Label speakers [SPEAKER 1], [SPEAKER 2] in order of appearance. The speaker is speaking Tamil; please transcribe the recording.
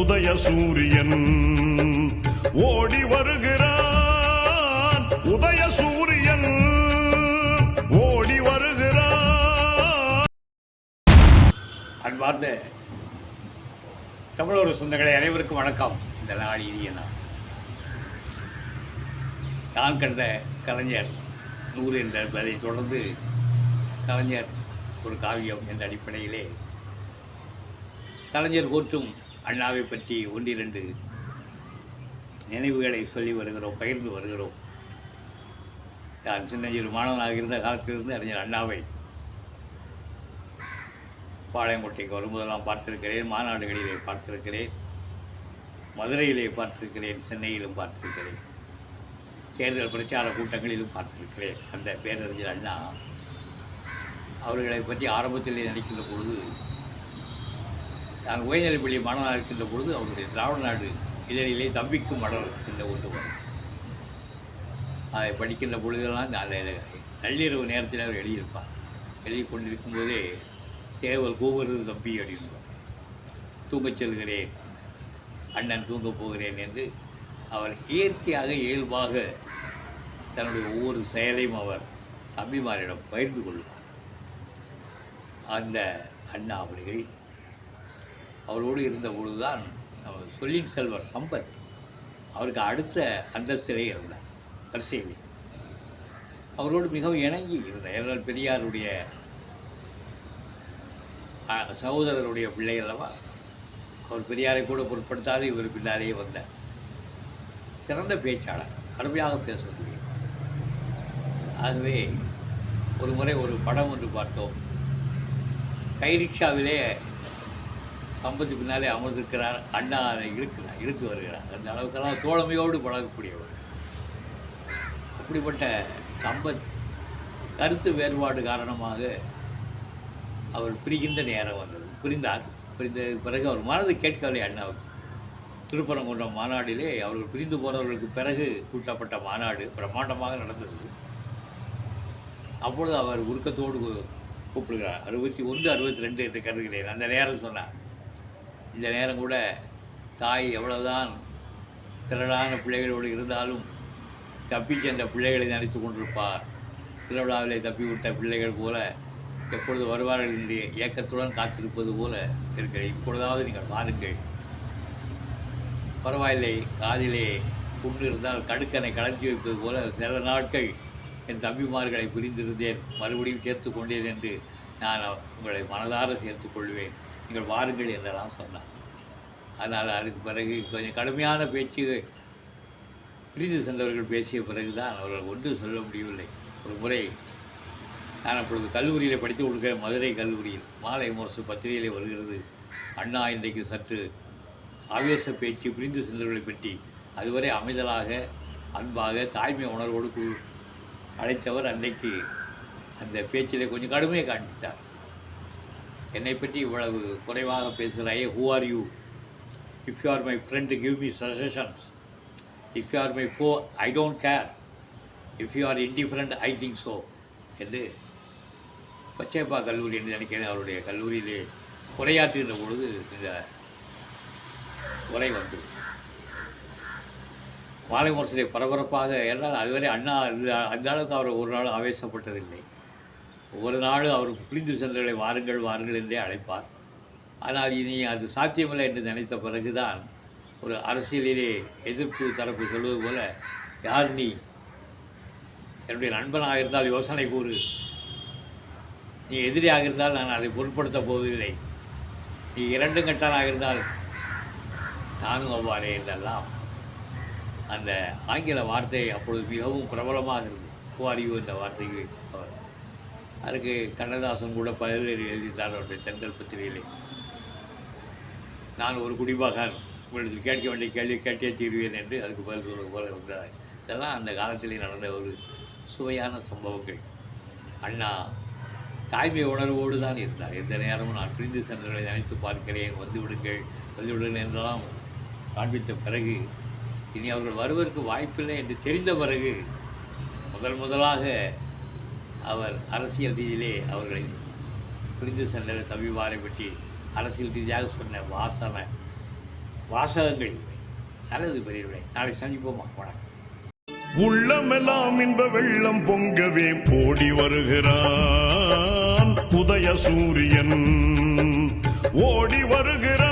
[SPEAKER 1] உதய சூரியன் ஓடி வருகிறான். உதய சூரியன் ஓடி வருகிறான்.
[SPEAKER 2] அன்பார்ந்த தமிழோர சொந்தங்களை அனைவருக்கும் வணக்கம். இந்த நாள் இனிய நான் நான் கண்ட கலைஞர் நூறு என்ற அதை தொடர்ந்து கலைஞர் ஒரு காவியம் என்ற அடிப்படையிலே கலைஞர் போற்றும் அண்ணாவை பற்றி ஒன்றிரண்டு நினைவுகளை சொல்லி வருகிறோம் பகிர்ந்து வருகிறோம். நான் சின்னஞ்சிறு மாணவனாக இருந்த காலத்திலிருந்து அறிஞர் அண்ணாவை பாளையங்கோட்டைக்கு வரும்போதெல்லாம் பார்த்திருக்கிறேன் மாநாடுகளிலே பார்த்திருக்கிறேன் மதுரையிலே பார்த்திருக்கிறேன் சென்னையிலும் பார்த்திருக்கிறேன் தேர்தல் பிரச்சார கூட்டங்களிலும் பார்த்திருக்கிறேன். அந்த பேரறிஞர் அண்ணா அவர்களை பற்றி ஆரம்பத்திலே நினைக்கின்ற பொழுது நான் உயர்நிலைப்பள்ளி மாணவனாக இருக்கின்ற பொழுது அவருடைய திராவிட நாடு இதழிலே தம்பிக்கும் மடல் என்ற ஒன்று வரும். அதை படிக்கின்ற பொழுதெல்லாம் அந்த நள்ளிரவு நேரத்தில் அவர் எழுதியிருப்பார். எழுதி கொண்டிருக்கும் போதே சேவல் கூவுறது தம்பி அப்படின்பார். தூங்கச் செல்கிறேன் அண்ணன் தூங்கப் போகிறேன் என்று அவர் இயற்கையாக இயல்பாக தன்னுடைய ஒவ்வொரு செயலையும் அவர் தம்பிமாரிடம் பகிர்ந்து கொள்வார். அந்த அண்ணா அவர்கள் அவரோடு இருந்தபோது தான் அவர் சொல்லின் செல்வர் சம்பத் அவருக்கு அடுத்த அந்தஸ்திலே இருந்தார் வரிசையிலே. அவரோடு மிகவும் இணங்கி இருந்தார். ஏனால் பெரியாருடைய சகோதரருடைய பிள்ளை அல்லவா? அவர் பெரியாரை கூட பொருட்படுத்தாது இவர் பின்னாலேயே வந்தார். சிறந்த பேச்சாளர் அருமையாக பேசக்கூடிய ஆகவே ஒரு முறை ஒரு படம் ஒன்று பார்த்தோம். கைரிக்ஷாவிலே சம்பத்து பின்னாலே அமர்ந்திருக்கிறார். அண்ணா அதை இழுக்கிறார் இழுத்து வருகிறார். அந்த அளவுக்கெல்லாம் தோழமையோடு பழகக்கூடியவர். அப்படிப்பட்ட சம்பத் கருத்து வேறுபாடு காரணமாக அவர் பிரிகின்ற நேரம் வந்தது. பிரிந்தார். பிரிந்த பிறகு அவர் மனது கேட்கவில்லை அண்ணாவுக்கு. திருப்பரங்குன்றம் மாநாட்டிலே அவர்கள் பிரிந்து போனவர்களுக்கு பிறகு கூட்டப்பட்ட மாநாடு பிரம்மாண்டமாக நடந்தது. அப்பொழுது அவர் உருக்கத்தோடு கூப்பிடுகிறார். அறுபத்தி ஒன்று அறுபத்தி ரெண்டு என்று கருதுகிறேன். அந்த நேரம் சொன்னார். இந்த நேரம் கூட தாய் எவ்வளவுதான் திரளான பிள்ளைகளோடு இருந்தாலும் தப்பிச் சென்ற பிள்ளைகளை நினைத்து கொண்டிருப்பார். திருவிழாவிலே தப்பி விட்ட பிள்ளைகள் போல எப்பொழுது வருவார்கள் என்று ஏக்கத்துடன் காத்திருப்பது போல இருக்கிறேன் இப்பொழுதாவது நீங்கள் பாருங்கள் பரவாயில்லை காதிலே புண்ணு இருந்தால் கடுக்கனை கலர்ச்சி வைப்பது போல சில நாட்கள் என் தம்பிமார்களை புரிந்திருந்தேன். மறுபடியும் சேர்த்து கொண்டேன் என்று நான் உங்களை மனதார சேர்த்துக் கொள்வேன். நீங்கள் வாருங்கள் என்றெல்லாம் சொன்னார் அதனால் அதுக்கு பிறகு கொஞ்சம் கடுமையான பேச்சு பிரிந்து சென்றவர்கள் பேசிய பிறகுதான் அவர்கள் ஒன்றும் சொல்ல முடியவில்லை. ஒரு முறை நான் அப்பொழுது கல்லூரியில் படித்து கொடுக்கிற மதுரை கல்லூரியில் மாலை முரசு பத்திரிகையிலே வருகிறது. அண்ணா இன்றைக்கு சற்று ஆவேச பேச்சு பிரிந்து சென்றவர்களை பற்றி அதுவரை அமைதலாக அன்பாக தாய்மை உணர்வோடு அழைத்தவர் அன்றைக்கு அந்த பேச்சிலே கொஞ்சம் கடுமையை காண்பித்தார். என்னை பற்றி இவ்வளவு குறைவாக பேசுகிறாயே who are you if you are my friend give me suggestions if you are my foe I don't care if you are indifferent I think so என்று பச்சைப்பா கல்லூரி என்று நினைக்கிறேன் அவருடைய கல்லூரியிலே உரையாற்றுகின்ற பொழுது இந்த உரை வந்தது. மாலை முரசிலே பரபரப்பாக ஏன்னால் அதுவரை அண்ணா அந்த- அந்த அளவுக்கு அவர் ஒரு நாள் ஆவேசப்பட்டதில்லை. ஒவ்வொரு நாளும் அவர் புரிந்து சென்றவர்களை வாருங்கள் வாருங்கள் என்றே அழைப்பார். ஆனால் இனி அது சாத்தியமில்லை என்று நினைத்த பிறகுதான் ஒரு அரசியலிலே எதிர்ப்பு தரப்பு சொல்வது போல யார் நீ? என்னுடைய நண்பனாக இருந்தால் யோசனை கூறு. நீ எதிரியாக இருந்தால் நான் அதை பொருட்படுத்தப் போவதில்லை. நீ இரண்டு கட்டானாக இருந்தால் நானும் அவ்வாறே என்றெல்லாம். அந்த ஆங்கில வார்த்தை அப்பொழுது மிகவும் பிரபலமாக இருந்தது. குவாரியோ என்ற வார்த்தைக்கு அவர் அதுக்கு கண்ணதாசன் கூட பதில் எழுதித்தார் அவருடைய தென்றல் பத்திரிகையிலே. நான் ஒரு குடிமகன் உங்களுக்கு கேட்க வேண்டிய கேள்வி கேட்டே தீர்வேன் என்று அதுக்கு பதில் சொல்வது போல இருந்தார் இதெல்லாம் அந்த காலத்திலே நடந்த ஒரு சுவையான சம்பவங்கள். அண்ணா தாய்மை உணர்வோடு தான் இருந்தார். எந்த நேரமும் நான் பிரிந்து சென்றவர்களை நினைத்து பார்க்கிறேன். வந்து விடுங்கள் வந்து விடுங்கள் என்றெல்லாம் காண்பித்த பிறகு இனி அவர்கள் வருவதற்கு வாய்ப்பில்லை என்று தெரிந்த பிறகு முதல் முதலாக அவர் அரசியல் ரீதியிலே அவர்களை புரிந்து சென்ற தவிவாரை பற்றி அரசியல் ரீதியாக சொன்ன வாசனை வாசகங்கள் இவை. நல்லது பெரியவர்களே நாளை சந்திப்போமா. வணக்கம்.
[SPEAKER 1] உள்ளமெல்லாம் இன்ப வெள்ளம் பொங்கவே போடி வருகிறான். உதய சூரியன் ஓடி வருகிறான்.